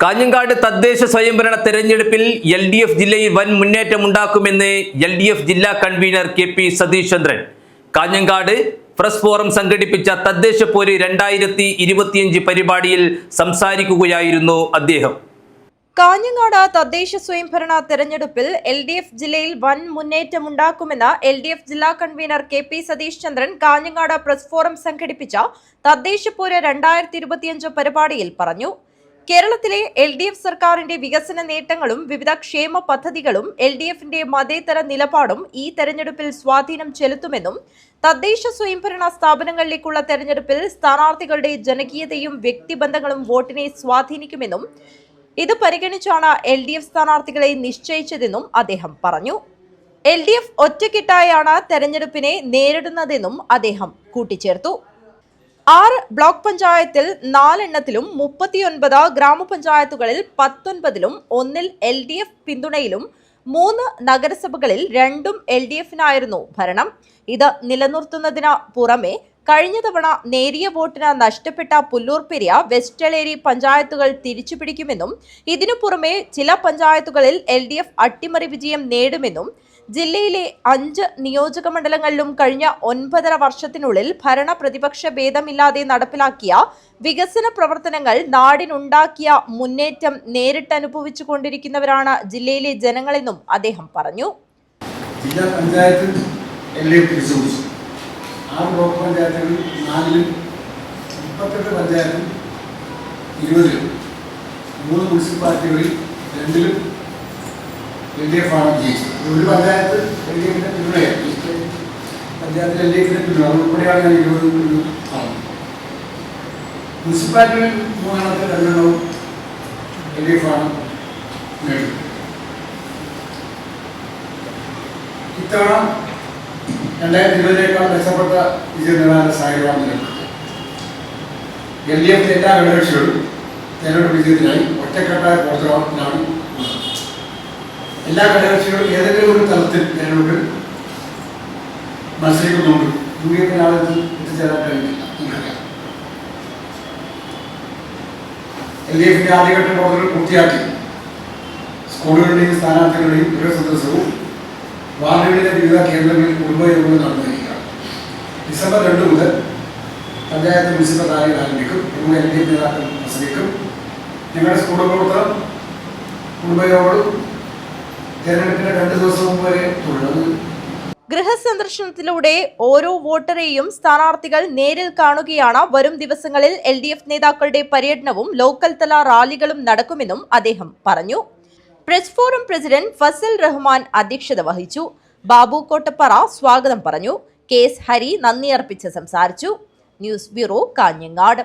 കാഞ്ഞങ്ങാട് തദ്ദേശ സ്വയംഭരണ തെരഞ്ഞെടുപ്പിൽ എൽ ഡി എഫ് ജില്ലയിൽ വൻ മുന്നേറ്റമുണ്ടാക്കുമെന്ന് എൽ ഡി എഫ് ജില്ലാ convener K P Sathish Chandran Kanhangad press forum സംഘടിപ്പിച്ച തദ്ദേശ പോര് രണ്ടായിരത്തി ഇരുപത്തിയഞ്ച് പരിപാടിയിൽ സംസാരിക്കുകയായിരുന്നു അദ്ദേഹം. കാഞ്ഞങ്ങാട് തദ്ദേശ സ്വയംഭരണ തെരഞ്ഞെടുപ്പിൽ എൽ ഡി എഫ് ജില്ലയിൽ വൻ മുന്നേറ്റമുണ്ടാക്കുമെന്ന് എൽ ഡി എഫ് ജില്ലാ convener K P Sathish Chandran Kanhangad press forum സംഘടിപ്പിച്ച തദ്ദേശപൂര രണ്ടായിരത്തി ഇരുപത്തിയഞ്ച് പരിപാടിയിൽ പറഞ്ഞു. കേരളത്തിലെ എൽ ഡി എഫ് സർക്കാരിന്റെ വികസന നേട്ടങ്ങളും വിവിധ ക്ഷേമ പദ്ധതികളും എൽ ഡി എഫിന്റെ മതേതര നിലപാടും ഈ തെരഞ്ഞെടുപ്പിൽ സ്വാധീനം ചെലുത്തുമെന്നും തദ്ദേശ സ്വയംഭരണ സ്ഥാപനങ്ങളിലേക്കുള്ള തെരഞ്ഞെടുപ്പിൽ സ്ഥാനാർത്ഥികളുടെ ജനകീയതയും വ്യക്തിബന്ധങ്ങളും വോട്ടിനെ സ്വാധീനിക്കുമെന്നും ഇത് പരിഗണിച്ചാണ് എൽ ഡി എഫ് സ്ഥാനാർത്ഥികളെ നിശ്ചയിച്ചതെന്നും അദ്ദേഹം പറഞ്ഞു. എൽ ഡി എഫ് ഒറ്റക്കെട്ടായാണ് തെരഞ്ഞെടുപ്പിനെ നേരിടുന്നതെന്നും അദ്ദേഹം കൂട്ടിച്ചേർത്തു. ആറ് ബ്ലോക്ക് പഞ്ചായത്തിൽ നാലെണ്ണത്തിലും മുപ്പത്തിയൊൻപത് ഗ്രാമപഞ്ചായത്തുകളിൽ പത്തൊൻപതിലും ഒന്നിൽ എൽ ഡി എഫ് പിന്തുണയിലും മൂന്ന് നഗരസഭകളിൽ രണ്ടും എൽ ഡി എഫിനായിരുന്നു ഭരണം. ഇത് നിലനിർത്തുന്നതിന് പുറമെ കഴിഞ്ഞ തവണ നേരിയ വോട്ടിന് നഷ്ടപ്പെട്ട പുല്ലൂർ പെരിയ വെസ്റ്റലേരി പഞ്ചായത്തുകൾ തിരിച്ചുപിടിക്കുമെന്നും ഇതിനു പുറമെ ചില പഞ്ചായത്തുകളിൽ എൽ ഡി എഫ് അട്ടിമറി വിജയം നേടുമെന്നും ജില്ലയിലെ അഞ്ച് നിയോജക മണ്ഡലങ്ങളിലും കഴിഞ്ഞ ഒൻപതര വർഷത്തിനുള്ളിൽ ഭരണ പ്രതിപക്ഷ ഭേദമില്ലാതെ നടപ്പിലാക്കിയ വികസന പ്രവർത്തനങ്ങൾ നാടിനുണ്ടാക്കിയ മുന്നേറ്റം നേരിട്ടനുഭവിച്ചു കൊണ്ടിരിക്കുന്നവരാണ് ജില്ലയിലെ ജനങ്ങളെന്നും അദ്ദേഹം പറഞ്ഞു. ജില്ലാ ഇരുപതിലും മൂന്ന് മുനിസിപ്പാലിറ്റികളിൽ രണ്ടിലും എൽ ഡി എഫ് ജയിച്ചത് ഒരു പഞ്ചായത്ത് എൽ ഡി എഫിന്റെ പഞ്ചായത്തിൽ എൽ ഡി എഫിന്റെ പിന്തുണ. അത് ഉൾപ്പെടെയാണ് ഞാൻ ഇരുപത് എൽ ഡി ഇത്തവണ രണ്ടായിരത്തി ഇരുപതിനേക്കാൾ മെച്ചപ്പെട്ട വിജയം നേടാനുള്ള സാഹചര്യമാണ് എൽ ഡി എഫിന്റെ എല്ലാ ഘടകകക്ഷികളും തെരഞ്ഞെടുപ്പ് വിജയത്തിനായി ഒറ്റക്കെട്ടായ പ്രവർത്തനത്തിലാണ്. എല്ലാ ഘടകകക്ഷികളും ഏതെങ്കിലും ഒരു തലത്തിൽ ഞങ്ങൾക്ക് മത്സരിക്കുന്നുണ്ട്. യു എ ആളുകൾ എത്തിച്ചേരാൻ കഴിഞ്ഞില്ല. എൽ ഡി എഫിന്റെ ആദ്യഘട്ട പ്രവർത്തനങ്ങൾ പൂർത്തിയാക്കി. സ്കൂളുകളുടെയും സ്ഥാനാർത്ഥികളുടെയും ഗൃഹസന്ദർശനവും വാർഡുകളിലെ വിവിധ കേന്ദ്രങ്ങളിൽ കുടുംബയോഗങ്ങൾ നടന്നിരിക്കുകയാണ്. ഡിസംബർ രണ്ട് മുതൽ പഞ്ചായത്ത് മുനിസിപ്പൽ റാലികൾ ആരംഭിക്കും. പ്രമുഖ എൽ ഡി എഫ് നേതാക്കൾ പ്രസംഗിക്കും ഞങ്ങളുടെ സ്കൂൾ കുടുംബയോഗങ്ങളും തെരഞ്ഞെടുപ്പിന്റെ രണ്ട് മുമ്പ് ഗൃഹസന്ദർശനത്തിലൂടെ ഓരോ വോട്ടറെയും സ്ഥാനാർത്ഥികൾ നേരിൽ കാണുകയാണ്. വരും ദിവസങ്ങളിൽ എൽ ഡി എഫ് നേതാക്കളുടെ പര്യടനവും ലോക്കൽ തല റാലികളും നടക്കുമെന്നും അദ്ദേഹം പറഞ്ഞു. Press forum president Fazal Rahman അധ്യക്ഷത വഹിച്ചു. ബാബു കോട്ടപ്പറ സ്വാഗതം പറഞ്ഞു. കെ ഹരി നന്ദി അർപ്പിച്ച് സംസാരിച്ചു. News bureau Kanhangad.